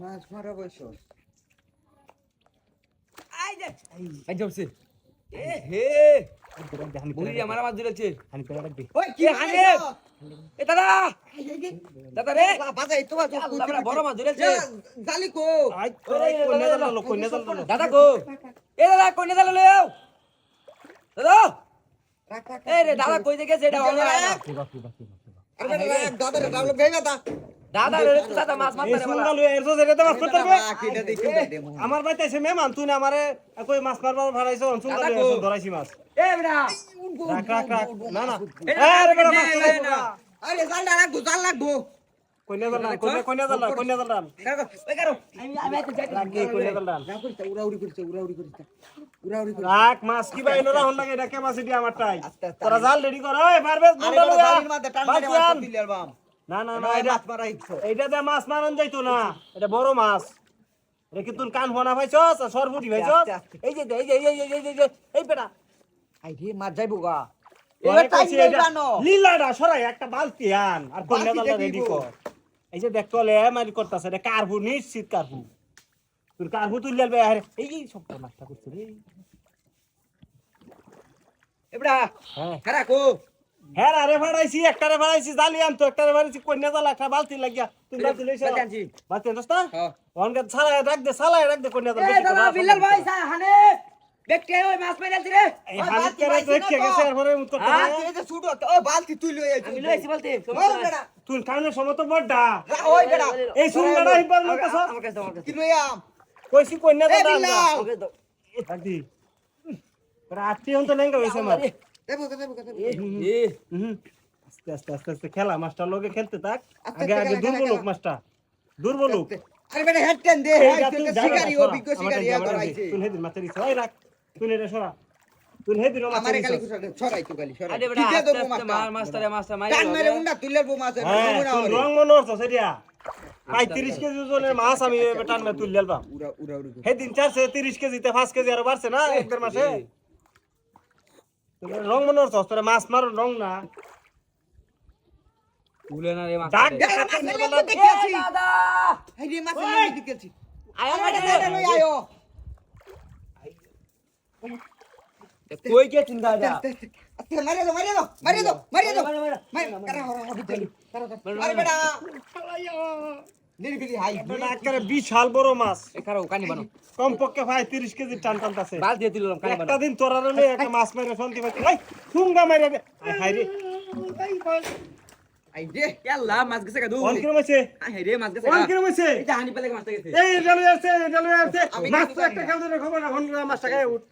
মাছ মারা বয়স আই যে আই যাচ্ছে এ হে বুড়ি আমার মাছ দিলেছে হানি পেড়া রাখবি ওই কি এ হানে এ দাদা। দাদা রে। বাজাই তোমার আল্লাহ বড় বড় মাছ ধরেছে। জালি কো। আই তোরা কোনে দাঁড়াল কোনে দাঁড়াল দাদা কো। এ দাদা কই দাদা লয়ে দাদা। রাখ রাখ। এ রে দাদা কই দেখে সেটা অন্য কি বাকি বাকি বাকি দাদা তা দাদা রে দাদা মাছ মারতে সুন্দর লয়ে এরছো মাছ কিটা দেখি আমার বাইতে এসে মেমান তুই আমারে কই মাছ মারবার ভাড়াইছো সুন্দর লয়ে ধরাইছি মাছ। এ বেটা। রাখ রাখ রাখ। না না। আরে বড় মাছ না, না, না। আরে জাল রাখব জাল রাখব। কোনে দাঁড়ান কোনে কোনে দাঁড়ান কোনে দাঁড়ান ওই কারও আমি আমি তো যাই রাখ কোনে দাঁড়ান না করিস উড়া উড়ি করিস উড়া উড়ি করিস উড়া উড়ি করিস রাখ মাছ কি বাইনো রাহন লাগে এটা কে মাছ এটি আমারটাই? আস্তে আস্তে। তোরা জাল রেডি কর ওই পারবে? বাম। না না না না এটা মাছ মারা ইচ্ছো এইটা মাছ মারন যাইতো না। এটা বড় মাছ। এটা কি কান ফোনা পাইছস? আর সরবুটি পাইছস। এই যে এই যে এই যে এই যে এই যে, এই যে এই পেটা। আই রে মাছ যাইবো গা। এবার এবার টাইম নেই জানো। লীলাটা সরাই একটা বালতি আন। আর কন্যা রেডি কর এই যে দেখ তলে মারি করতাছে এটা কারভু নিশ্চিত কারভু তোর কারভু তুই লেলবে আরে এই সব নাস্তা করছিস রে। এবড়া হ্যাঁ। কো হ্যাঁ আরে ভাড়াইছি একটা রে ভাড়াইছি জালি আনতো একটা রে ভাড়াইছি কন্যা জাল একটা বালতি লাগিয়া। তুই বালতি লইছ? বালতি আনছি। না? হ্যাঁ। অনকে ছাড়াই রাখ দে ছাড়াই রাখ দে কন্যা জাল এ বেশি দাদা করে বিল্লাল ভাই হানে। দেখতে ওই মাছ মেরে দিরে এই ওই হানিফ বালতি কে রে পাইছি না কে তো। গেছে এরপরে উত্তর হ্যাঁ? এই যে ছুটো ও বালতি তুই লই আইছো আমি লইছি বলতে ও বেড়া। তুই কানে সমত বড়ডা। ওই বেড়া। এই হিবার মতো সব কি লই আম? কইছি কন্যা জাল রাত্রি হন তো লেঙ্গা হইছে আমার আস্তে আস্তে আস্তে আস্তে খেলা মাস্টার লগে খেলতে থাক। আগে আগে দুর্বল লোক মাস্টার। দুর্বল লোক আরে বেটা হেড টেন দে এই এই যা তুই তুই যা শিকারি অভিজ্ঞ শিকারি টাইম আর আমার আইছে তুই হেদিন মাথারি ছয় রাখ তুই নে সরা। তুই হেদিন আমারে মাথারি খালি ছয় কুছাড়ে তো খালি ছড়াই আরে বেটা আস্তে আস্তে মার মাস্টারে মাস্টার মারি কান মেরে উন্ডা তুইলে বো মাছ তুই রং সেটা? পঁয়ত্রিশ কেজি ওজনের মাছ আমি টান সেদিন চারশে তিরিশ কেজিতে পাঁচ কেজি আরও বাড়ছে না এক দেড় মাসে? রং মনে হচ্ছে তোর মাছ মারো রং না ভুলে না রে মাছ ডাক ডাক দেখেছি দাদা এই রে মাছ মেলে দেখেছি আয় আরে কাছে লই আয়ো কই কে চিন্তা আচ্ছা মারে দাও মারে দাও মারে দাও মারে দাও মারে, মারে। মারে কারা হরা হবি চলি আরে বেটা নির্গিরি হাই বেটা বিশাল বড় মাছ। এ খারাপ কানি বানো। কমপক্ষে ভাই তিরিশ কেজি টান টানতাছে। বাল দিয়ে দিলাম কানি একটা দিন তোরা রলে একটা মাছ মেরে শান্তি পাইতে ভাই ঠুঙ্গা মেরে দে। হাই রে। আই দে আল্লাহ মাছ গেছে কাদু অন কিরম হইছে? আয় রে মাছ গেছে অন কিরম হইছে? এটা হানি পেলে মাছটা গেছে এই জালু আছে জালু আছে। মাছ একটা না। ধরে খবর না হন মাছটা গায়ে উঠ।